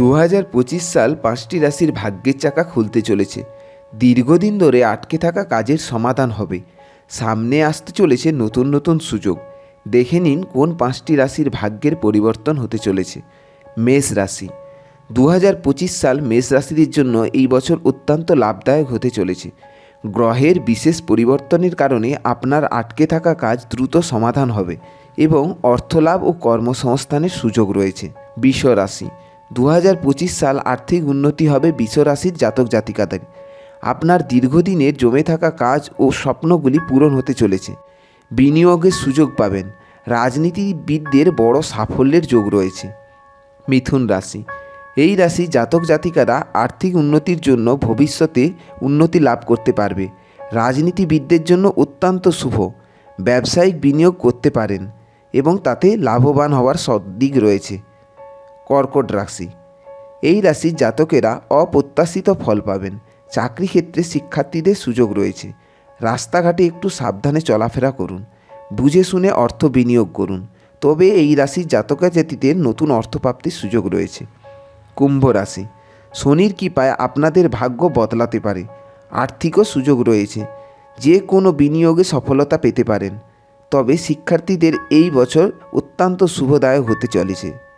দু হাজার পঁচিশ সাল পাঁচটি রাশির ভাগ্যের চাকা খুলতে চলেছে। দীর্ঘদিন ধরে আটকে থাকা কাজের সমাধান হবে। সামনে আসতে চলেছে নতুন নতুন সুযোগ। দেখে নিন কোন পাঁচটি রাশির ভাগ্যের পরিবর্তন হতে চলেছে। মেষ রাশি। দু হাজার পঁচিশ সাল মেষ রাশিদের জন্য এই বছর অত্যন্ত লাভদায়ক হতে চলেছে। গ্রহের বিশেষ পরিবর্তনের কারণে আপনার আটকে থাকা কাজ দ্রুত সমাধান হবে এবং অর্থলাভ ও কর্মসংস্থানের সুযোগ রয়েছে। বিষ রাশি। দু হাজার পঁচিশ সাল আর্থিক উন্নতি হবে বিষ রাশির জাতক জাতিকাদের। আপনার দীর্ঘদিনের জমে থাকা কাজ ও স্বপ্নগুলি পূরণ হতে চলেছে। বিনিয়োগের সুযোগ পাবেন। রাজনীতিবিদদের বড় সাফল্যের যোগ রয়েছে। মিথুন রাশি। এই রাশি জাতক জাতিকারা আর্থিক উন্নতির জন্য ভবিষ্যতে উন্নতি লাভ করতে পারবে। রাজনীতিবিদদের জন্য অত্যন্ত শুভ। ব্যবসায়িক বিনিয়োগ করতে পারেন এবং তাতে লাভবান হওয়ার সদ্দিক রয়েছে। কর্কট রাশি। এই রাশির জাতকেরা অপ্রত্যাশিত ফল পাবেন। চাকরি ক্ষেত্রে শিক্ষার্থীদের সুযোগ রয়েছে। রাস্তাঘাটে একটু সাবধানে চলাফেরা করুন। বুঝে শুনে অর্থ বিনিয়োগ করুন। তবে এই রাশির জাতকা জাতিদের নতুন অর্থপ্রাপ্তির সুযোগ রয়েছে। কুম্ভ রাশি। শনির কৃপায় আপনাদের ভাগ্য বদলাতে পারে। আর্থিকও সুযোগ রয়েছে। যে কোনো বিনিয়োগে সফলতা পেতে পারেন। তবে শিক্ষার্থীদের এই বছর অত্যন্ত শুভদায়ক হতে চলেছে।